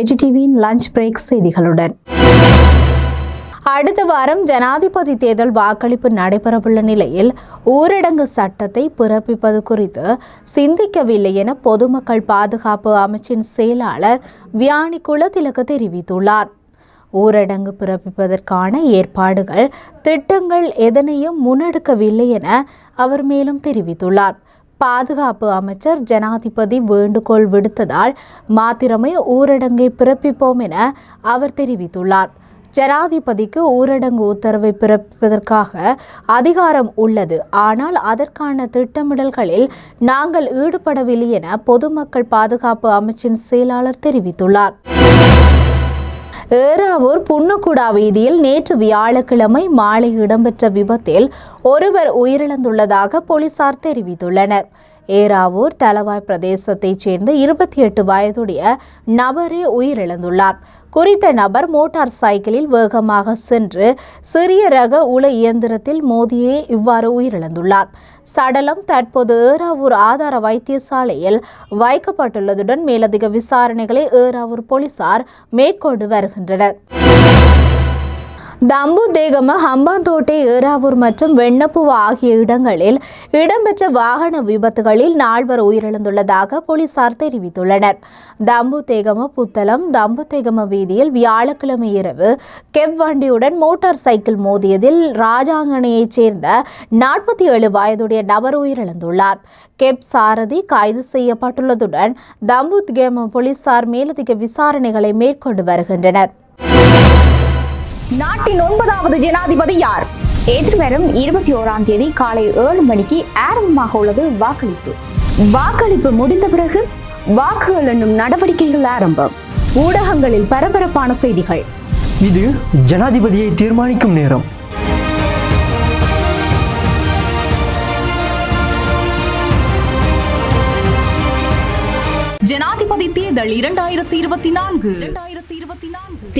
Veggie டிவியின் lunch break செய்திகளுடன். அடுத்த வாரம் ஜனாதிபதி தேர்தல் வாக்களிப்பு நடைபெறவுள்ள நிலையில் ஊரடங்கு சட்டத்தை பிறப்பிப்பது குறித்து சிந்திக்கவில்லை என பொதுமக்கள் பாதுகாப்பு அமைச்சின் செயலாளர் வியானி குலதிலக தெரிவித்துள்ளார். ஊரடங்கு பிறப்பிப்பதற்கான ஏற்பாடுகள் திட்டங்கள் எதனையும் முன்னெடுக்கவில்லை என அவர் மேலும் தெரிவித்துள்ளார். பாதுகாப்பு அமைச்சர் ஜனாதிபதி வேண்டுகோள் விடுத்ததால் மாத்திரமே ஊரடங்கை பிறப்பிப்போம் என அவர் தெரிவித்துள்ளார். ஜனாதிபதிக்கு ஊரடங்கு உத்தரவை பிறப்பிப்பதற்காக அதிகாரம் உள்ளது. ஆனால் அதற்கான திட்டமிடல்களில் நாங்கள் ஈடுபடவில்லை என பொதுமக்கள் பாதுகாப்பு அமைச்சின் செயலாளர் தெரிவித்துள்ளார். ஏறாவூர் புன்னக்குடா வீதியில் நேற்று வியாழக்கிழமை மாலை இடம்பெற்ற விபத்தில் ஒருவர் உயிரிழந்துள்ளதாக போலீசார் தெரிவித்துள்ளனர். ஏறாவூர் தலவாய் பிரதேசத்தைச் சேர்ந்த இருபத்தி எட்டு வயதுடைய நபரே உயிரிழந்துள்ளார். குறித்த நபர் மோட்டார் சைக்கிளில் வேகமாக சென்று சிறிய ரக உல இயந்திரத்தில் மோதியே இவ்வாறு உயிரிழந்துள்ளார். சடலம் தற்போது ஏறாவூர் ஆதார வைத்தியசாலையில் வைக்கப்பட்டுள்ளதுடன் மேலதிக விசாரணைகளை ஏறாவூர் போலீசார் மேற்கொண்டு வருகின்றனர். தம்பு தேகம ஹம்பாந்தோட்டை ஏறாவூர் மற்றும் வெண்ணப்புவா ஆகிய இடங்களில் இடம்பெற்ற வாகன விபத்துகளில் நால்வர் உயிரிழந்துள்ளதாக போலீசார் தெரிவித்துள்ளனர். தம்பு தேகம புத்தளம் தம்பு தேகம வீதியில் வியாழக்கிழமை இரவு கெப் வண்டியுடன் மோட்டார் சைக்கிள் மோதியதில் ராஜாங்கனையைச் சேர்ந்த நாற்பத்தி ஏழு வயதுடைய நபர் உயிரிழந்துள்ளார். கெப் சாரதி கைது செய்யப்பட்டுள்ளதுடன் தம்பு தேகம போலீசார் மேலதிக விசாரணைகளை மேற்கொண்டு வருகின்றனர். நாட்டின் ஒன்பதாவது ஜனாதிபதி யார்? எதிர்வரும் இருபத்தி ஓராம் தேதி காலை ஏழு மணிக்கு ஆரம்பமாக உள்ளது வாக்களிப்பு. வாக்களிப்பு முடிந்த பிறகு வாக்குகள் எண்ணும் நடவடிக்கைகள் ஆரம்பம். ஊடகங்களில் பரபரப்பான செய்திகள். இது ஜனாதிபதியை தீர்மானிக்கும் நேரம். ஜனாதிபதி தேர்தல் இரண்டாயிரத்தி இருபத்தி நான்கு.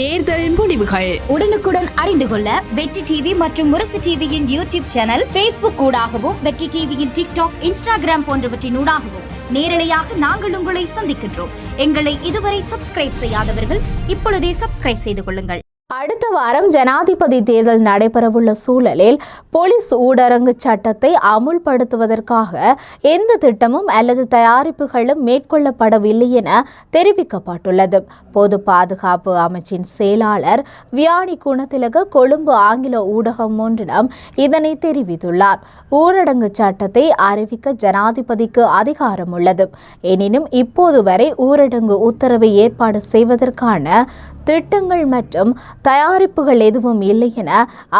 தேர்தல் முடிவுகள். உடனுக்குடன் அறிந்து கொள்ள வெற்றி டிவி மற்றும் முரசு டிவியின் யூடியூப் சேனல் ஃபேஸ்புக் ஊடாகவும் வெற்றி டிவியின் டிக்டாக் இன்ஸ்டாகிராம் போன்றவற்றின் ஊடாகவும். நேரலையாக நாங்கள் உங்களை சந்திக்கின்றோம். எங்களை இதுவரை சப்ஸ்கிரைப் செய்யாதவர்கள் இப்பொழுதே சப்ஸ்கிரைப் செய்து கொள்ளுங்கள். அடுத்த வாரம் ஜனாதிபதி தேர்தல் நடைபெறவுள்ள சூழலில் போலீஸ் ஊடரங்கு சட்டத்தை அமுல்படுத்துவதற்காக எந்த திட்டமும் அல்லது தயாரிப்புகளும் மேற்கொள்ளப்படவில்லை என தெரிவிக்கப்பட்டுள்ளது. பொது பாதுகாப்பு அமைச்சின் செயலாளர் வியானி குணத்திலக கொழும்பு ஆங்கில ஊடகம் ஒன்றிடம் இதனை தெரிவித்துள்ளார். ஊரடங்கு சட்டத்தை அறிவிக்க ஜனாதிபதிக்கு அதிகாரம் உள்ளது எனினும் இப்போது வரை ஊரடங்கு உத்தரவை ஏற்பாடு செய்வதற்கான திட்டங்கள் மற்றும் தயாரிப்புகள் எதுவும் இல்லை என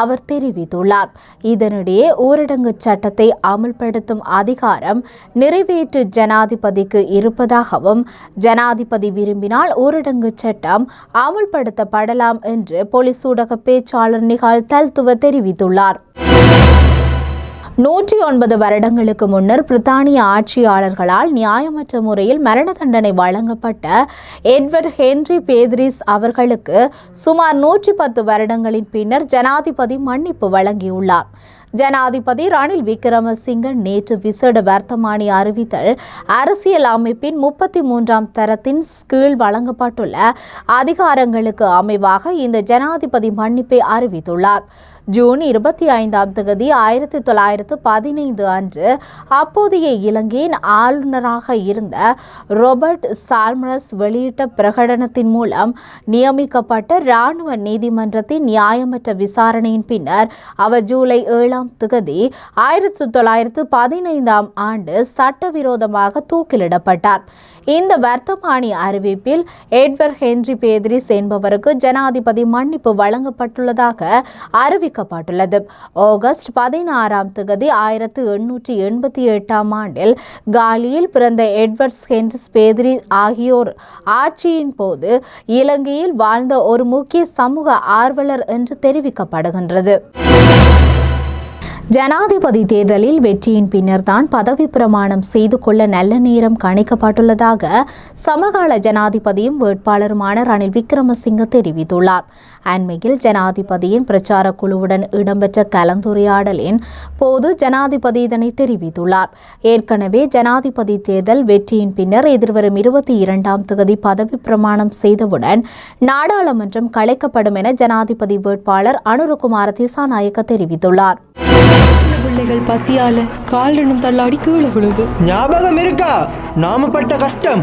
அவர் தெரிவித்துள்ளார். இதனிடையே ஊரடங்கு சட்டத்தை அமல்படுத்தும் அதிகாரம் நிறைவேற்று ஜனாதிபதிக்கு இருப்பதாகவும் ஜனாதிபதி விரும்பினால் ஊரடங்கு சட்டம் அமுல்படுத்தப்படலாம் என்று போலீஸ் ஊடக பேச்சாளர் நிகால் தல்துவ தெரிவித்துள்ளார். நூற்றி ஒன்பது வருடங்களுக்கு முன்னர் பிரித்தானிய ஆட்சியாளர்களால் நியாயமற்ற முறையில் மரண தண்டனை வழங்கப்பட்ட எட்வர்ட் ஹென்றி பேத்ரிஸ் அவர்களுக்கு சுமார் நூற்றி பத்து வருடங்களின் பின்னர் ஜனாதிபதி மன்னிப்பு வழங்கியுள்ளார். ஜனாதிபதி ரணில் விக்ரமசிங்க நேற்று விசேட வர்த்தமானி அறிவித்தல் அரசியல் அமைப்பின் முப்பத்தி மூன்றாம் தரத்தின் கீழ் வழங்கப்பட்டுள்ள அதிகாரங்களுக்கு அமைவாக இந்த ஜனாதிபதி மன்னிப்பை அறிவித்துள்ளார். ஜூன் இருபத்தி ஐந்தாம் தேதி ஆயிரத்தி தொள்ளாயிரத்து பதினைந்து அன்று அப்போதைய இலங்கையின் ஆளுநராக இருந்த ரொபர்ட் சால்மரஸ் வெளியிட்ட பிரகடனத்தின் மூலம் நியமிக்கப்பட்ட இராணுவ நீதிமன்றத்தின் நியாயமற்ற விசாரணையின் பின்னர் அவர் ஜூலை ஏழாம் திகதி ஆயிரத்தி தொள்ளாயிரத்து பதினைந்தாம் ஆண்டு சட்டவிரோதமாக தூக்கிலிடப்பட்டார். இந்த வர்த்தமானி அறிவிப்பில் எட்வர்ட் ஹென்றி பேத்ரிஸ் என்பவருக்கு ஜனாதிபதி மன்னிப்பு வழங்கப்பட்டுள்ளதாக அறிவிக்கப்பட்டுள்ளது. ஆகஸ்ட் பதினாறாம் திகதி ஆயிரத்து எண்ணூற்றி எண்பத்தி எட்டாம் ஆண்டில் காலியில் பிறந்த எட்வர்ட்ஸ் ஹென்ரிஸ் பேத்ரி ஆகியோர் ஆட்சியின் போது இலங்கையில் வாழ்ந்த ஒரு முக்கிய சமூக ஆர்வலர் என்று தெரிவிக்கப்படுகின்றது. ஜனாதிபதி தேர்தலில் வெற்றியின் பின்னர்தான் பதவி பிரமாணம் செய்து கொள்ள நல்ல நேரம் கணிக்கப்பட்டுள்ளதாக சமகால ஜனாதிபதியும் வேட்பாளருமான ரணில் விக்ரமசிங்க தெரிவித்துள்ளார். அண்மையில் ஜனாதிபதியின் பிரச்சார குழுவுடன் இடம்பெற்ற கலந்துரையாடலின் போது ஜனாதிபதி இதனை தெரிவித்துள்ளார். ஏற்கனவே ஜனாதிபதி தேர்தல் வெற்றியின் பின்னர் எதிர்வரும் இருபத்தி இரண்டாம் தேதி பதவி பிரமாணம் செய்தவுடன் நாடாளுமன்றம் கலைக்கப்படும் என ஜனாதிபதி வேட்பாளர் அனுரகுமார திசாநாயக்க தெரிவித்துள்ளார். பிள்ளைகள் பசியால கால் ரெண்டும் தள்ளாடி கீழே விழுது. ஞாபகம் இருக்கா? நாம பட்ட கஷ்டம்.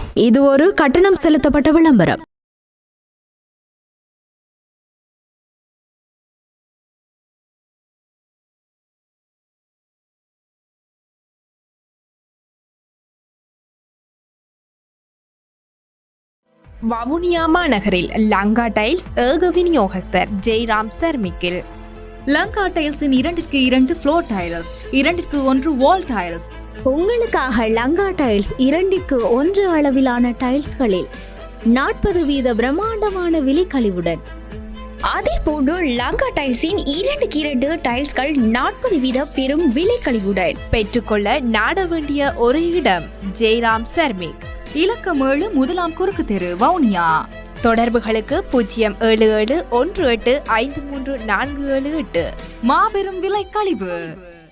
இது ஒரு கட்டணம் செலுத்தப்பட்ட விளம்பரம். வவுனியா மாநகரில் லங்கா டைல்ஸ் ஏக விநியோகஸ்தர் ஜெய்ராம் சர்மிக்கில். லங்கா டைல்ஸின் இரண்டிற்கு இரண்டு ஃப்ளோர் டைல்ஸ் இரண்டிற்கு ஒன்று வால் டைல்ஸ் உங்களுக்காக லங்கா டைல்ஸ் இரண்டிற்கு ஒன்று அளவிலான டைல்ஸ்களில் நாற்பது வீத பிரம்மாண்டமான விலைக்கழிவுடன் அதே போன்று லங்கா டைல்ஸின் இரண்டுக்கு இரண்டு டைல்ஸ்கள் நாற்பது வீத பெரும் விலைக்கழிவுடன் பெற்றுக்கொள்ள நாட வேண்டிய ஒரு இடம் ஜெய்ராம் சர்மிக். இலக்கம் ஏழு முதலாம் குறுக்கு தெரு வவுனியா. தொடர்புகளுக்கு பூஜ்ஜியம் ஏழு ஏழு ஒன்று எட்டு ஐந்து மூன்று நான்கு ஏழு எட்டு. மாபெரும் விலை கழிவு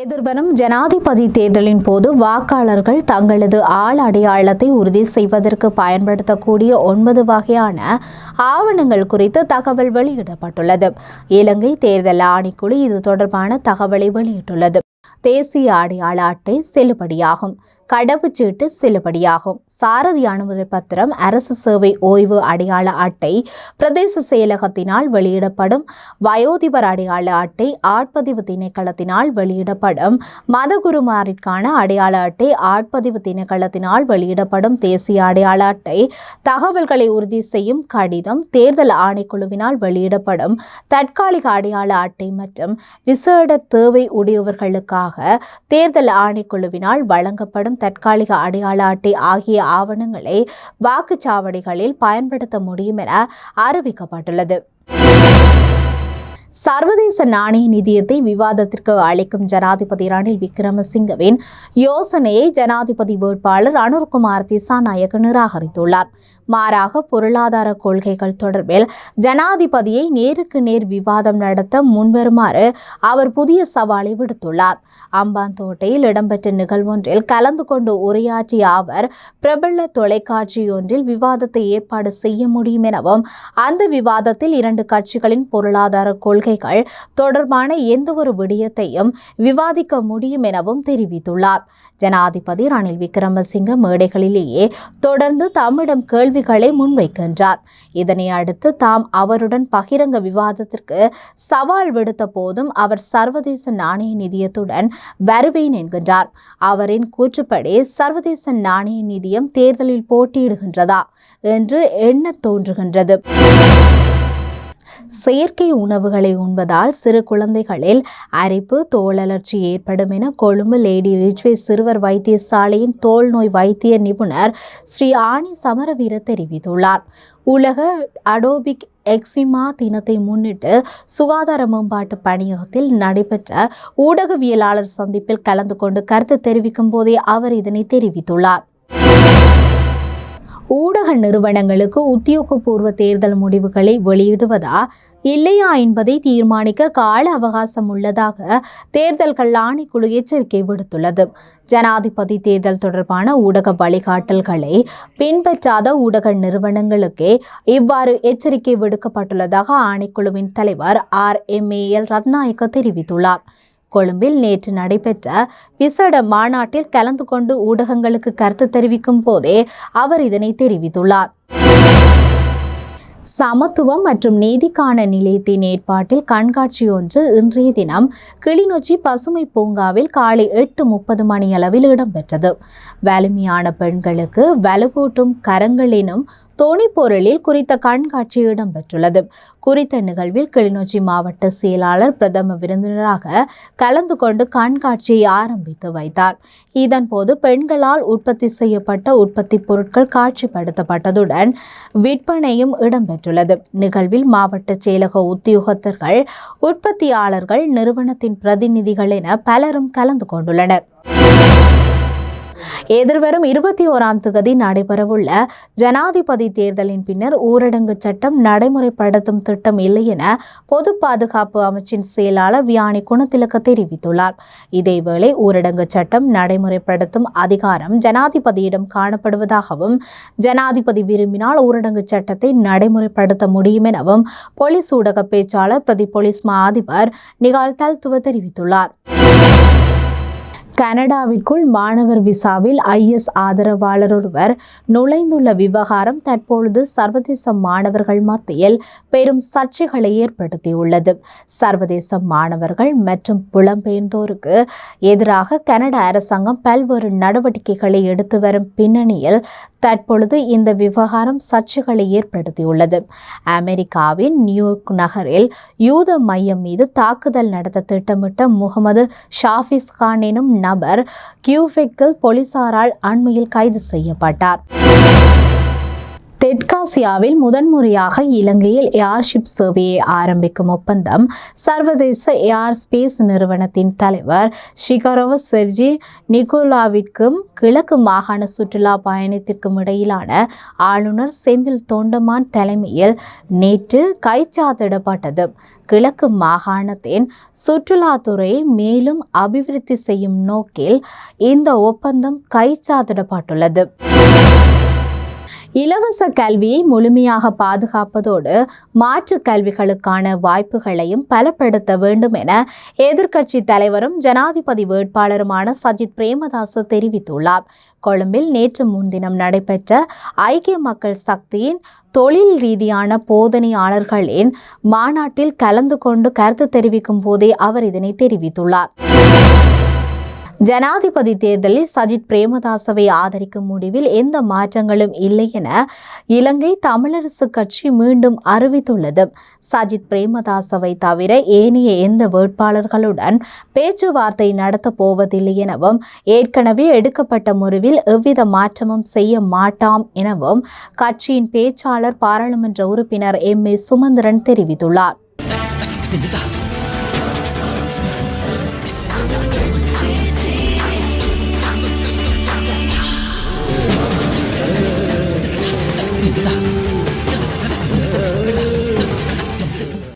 எதிர்வரும் ஜனாதிபதி தேர்தலின் போது வாக்காளர்கள் தங்களது ஆள் அடையாளத்தை உறுதி செய்வதற்கு பயன்படுத்தக்கூடிய ஒன்பது வகையான ஆவணங்கள் குறித்து தகவல் வெளியிடப்பட்டுள்ளது. இலங்கை தேர்தல் ஆணைக்குழு இது தொடர்பான தகவலை வெளியிட்டுள்ளது. தேசிய அடையாள அட்டை செல்லுபடியாகும். கடவுச்சீட்டு செல்லுபடியாகும். சாரதி அனுமதி பத்திரம் அரசு சேவை ஓய்வு அடையாள அட்டை பிரதேச செயலகத்தினால் வெளியிடப்படும் வயோதிபர் அடையாள அட்டை ஆட்பதிவு திணைக்களத்தினால் வெளியிடப்படும் மதகுருமாரிற்கான அடையாள அட்டை ஆட்பதிவு திணைக்களத்தினால் வெளியிடப்படும் தேசிய அடையாள அட்டை தகவல்களை உறுதி செய்யும் கடிதம் தேர்தல் ஆணைக்குழுவினால் வெளியிடப்படும் தற்காலிக அடையாள அட்டை மற்றும் விசேட தேவை உடையவர்களுக்காக தேர்தல் ஆணைக்குழுவினால் வழங்கப்படும் தற்காலிக அடையாள அட்டை ஆகிய ஆவணங்களை வாக்குச்சாவடிகளில் பயன்படுத்த முடியும் என அறிவிக்கப்பட்டுள்ளது. சர்வதேச நாணய நிதியத்தை விவாதத்திற்கு அளிக்கும் ஜனாதிபதி ரணில் விக்ரமசிங்கவின் யோசனையை ஜனாதிபதி வேட்பாளர் அனுர்குமார் திசாநாயக் நிராகரித்துள்ளார். மாறாக பொருளாதார கொள்கைகள் தொடர்பில் ஜனாதிபதியை நேருக்கு நேர் விவாதம் நடத்த முன்வருமாறு அவர் புதிய சவாலை விடுத்துள்ளார். அம்பாந்தோட்டையில் இடம்பெற்ற நிகழ்வொன்றில் கலந்து கொண்டு உரையாற்றிய அவர் பிரபல தொலைக்காட்சியொன்றில் விவாதத்தை ஏற்பாடு செய்ய முடியும் எனவும் அந்த விவாதத்தில் இரண்டு கட்சிகளின் பொருளாதார கொள்கைகள் தொடர்பான எந்தவொரு விடயத்தையும் விவாதிக்க முடியும் எனவும் தெரிவித்துள்ளார். ஜனாதிபதி ரணில் விக்ரமசிங்க மேடைகளிலேயே தொடர்ந்து தம்மிடம் கேள்விகளை முன்வைக்கின்றார். இதனை அடுத்து தாம் அவருடன் பகிரங்க விவாதத்திற்கு சவால் விடுத்த போதும் அவர் சர்வதேச நாணய நிதியத்துடன் வருவேன் என்கின்றார். அவரின் கூற்றுப்படி சர்வதேச நாணய நிதியம் தேர்தலில் போட்டியிடுகின்றதா என்று எண்ண தோன்றுகின்றது. செயற்கை உணவுகளை உண்பதால் சிறு குழந்தைகளில் அரிப்பு தோலலர்ச்சி ஏற்படும் என கொழும்பு லேடி ரிஜ்வே சிறுவர் வைத்தியசாலையின் தோல் நோய் வைத்திய நிபுணர் ஸ்ரீ ஆணி சமரவீர தெரிவித்துள்ளார். உலக அடோபிக் எக்ஸிமா தினத்தை முன்னிட்டு சுகாதார மேம்பாட்டு பணியகத்தில் நடைபெற்ற ஊடகவியலாளர் சந்திப்பில் கலந்து கொண்டு கருத்து தெரிவிக்கும் போதே அவர் இதனை தெரிவித்துள்ளார். ஊடக நிறுவனங்களுக்கு உத்தியோகபூர்வ தேர்தல் முடிவுகளை வெளியிடுவதா இல்லையா என்பதை தீர்மானிக்க கால அவகாசம் உள்ளதாக தேர்தல்கள் ஆணைக்குழு எச்சரிக்கை விடுத்துள்ளது. ஜனாதிபதி தேர்தல் தொடர்பான ஊடக வழிகாட்டல்களை பின்பற்றாத ஊடக நிறுவனங்களுக்கே இவ்வாறு எச்சரிக்கை விடுக்கப்பட்டுள்ளதாக ஆணைக்குழுவின் தலைவர் R. M. A. L. Ratnayake தெரிவித்துள்ளார். கொழும்பில் நேற்று நடைபெற்ற விசேட மாநாட்டில் கலந்து கொண்டு ஊடகங்களுக்கு கருத்து தெரிவிக்கும் போதே அவர் இதனை தெரிவித்துள்ளார். சமத்துவம் மற்றும் நீதிக்கான நிலையத்தின் ஏற்பாட்டில் கண்காட்சி ஒன்று இன்றைய தினம் கிளிநொச்சி பசுமை பூங்காவில் காலை எட்டு முப்பது மணி அளவில் இடம்பெற்றது. வலிமையான பெண்களுக்கு வலுவூட்டும் கரங்கள் எனும் தோணிப்பொருளில் குறித்த கண்காட்சி இடம்பெற்றுள்ளது. குறித்த நிகழ்வில் கிளிநொச்சி மாவட்ட செயலாளர் பிரதம விருந்தினராக கலந்து கொண்டு கண்காட்சியை ஆரம்பித்து வைத்தார். இதன்போது பெண்களால் உற்பத்தி செய்யப்பட்ட உற்பத்தி பொருட்கள் காட்சிப்படுத்தப்பட்டதுடன் விற்பனையும் இடம்பெற்றுள்ளது. நிகழ்வில் மாவட்ட செயலக உத்தியோகத்தர்கள் உற்பத்தியாளர்கள் நிறுவனத்தின் பிரதிநிதிகள் என பலரும் கலந்து கொண்டுள்ளனர். எதிர்வரும் இருபத்தி ஓராம் தேதி நடைபெறவுள்ள ஜனாதிபதி தேர்தலின் பின்னர் ஊரடங்கு சட்டம் நடைமுறைப்படுத்தும் திட்டம் இல்லை என பொது பாதுகாப்பு அமைச்சின் செயலாளர் வியானி குணத்திலக்க தெரிவித்துள்ளார். இதேவேளை ஊரடங்கு சட்டம் நடைமுறைப்படுத்தும் அதிகாரம் ஜனாதிபதியிடம் காணப்படுவதாகவும் ஜனாதிபதி விரும்பினால் ஊரடங்கு சட்டத்தை நடைமுறைப்படுத்த முடியும் எனவும் போலீஸ் ஊடக பேச்சாளர் பிரதி போலீஸ் மா அதிபர் நிகால் தல்துவ தெரிவித்துள்ளார். கனடாவிற்குள் மாணவர் விசாவில் ஐஎஸ் ஆதரவாளர் ஒருவர் நுழைந்துள்ள விவகாரம் தற்பொழுது சர்வதேச மாணவர்கள் மத்தியில் பெரும் சர்ச்சைகளை ஏற்படுத்தியுள்ளது. சர்வதேச மாணவர்கள் மற்றும் புலம்பெயர்ந்தோருக்கு எதிராக கனடா அரசாங்கம் பல்வேறு நடவடிக்கைகளை எடுத்து வரும் பின்னணியில் தற்பொழுது இந்த விவகாரம் சர்ச்சைகளை ஏற்படுத்தியுள்ளது. அமெரிக்காவின் நியூயார்க் நகரில் யூத மையம் மீது தாக்குதல் நடத்த திட்டமிட்ட முகமது ஷாஃபிஸ் கான் எனும் நபர் கியூபெக்கில் போலீசாரால் அண்மையில் கைது செய்யப்பட்டார். தெற்காசியாவில் முதன்முறையாக இலங்கையில் ஏர்ஷிப் சேவையை ஆரம்பிக்கும் ஒப்பந்தம் சர்வதேச ஏர் ஸ்பேஸ் நிறுவனத்தின் தலைவர் ஷிகரோவ செர்ஜி நிகோலாவிற்கும் கிழக்கு மாகாண சுற்றுலா பயணத்திற்கும் இடையிலான ஆளுநர் செந்தில் தோண்டமான் தலைமையில் நேற்று கைச்சாத்திடப்பட்டது. கிழக்கு மாகாணத்தின் சுற்றுலாத்துறையை மேலும் அபிவிருத்தி செய்யும் நோக்கில் இந்த ஒப்பந்தம் கைச்சாத்திடப்பட்டுள்ளது. இலவச கல்வியை முழுமையாக பாதுகாப்பதோடு மாற்று கல்விகளுக்கான வாய்ப்புகளையும் பலப்படுத்த வேண்டும் என எதிர்க்கட்சி தலைவரும் ஜனாதிபதி வேட்பாளருமான சஜித் பிரேமதாச தெரிவித்துள்ளார். கொழும்பில் நேற்று முன்தினம் நடைபெற்ற ஐக்கிய மக்கள் சக்தியின் தொழில் ரீதியான போதனையாளர்களின் மாநாட்டில் கலந்து கொண்டு கருத்து தெரிவிக்கும் போதே அவர் இதனை தெரிவித்துள்ளார். ஜனாதிபதி தேர்தலில் சஜித் பிரேமதாசவை ஆதரிக்கும் முடிவில் எந்த மாற்றங்களும் இல்லை என இலங்கை தமிழரசு கட்சி மீண்டும் அறிவித்துள்ளது. சஜித் பிரேமதாசவை தவிர ஏனைய எந்த வேட்பாளர்களுடன் பேச்சுவார்த்தை நடத்தப் போவதில்லை எனவும் ஏற்கனவே எடுக்கப்பட்ட முடிவில் எவ்வித மாற்றமும் செய்ய மாட்டாம் எனவும் கட்சியின் பேச்சாளர் பாராளுமன்ற உறுப்பினர் எம் ஏ சுமந்திரன் தெரிவித்துள்ளார்.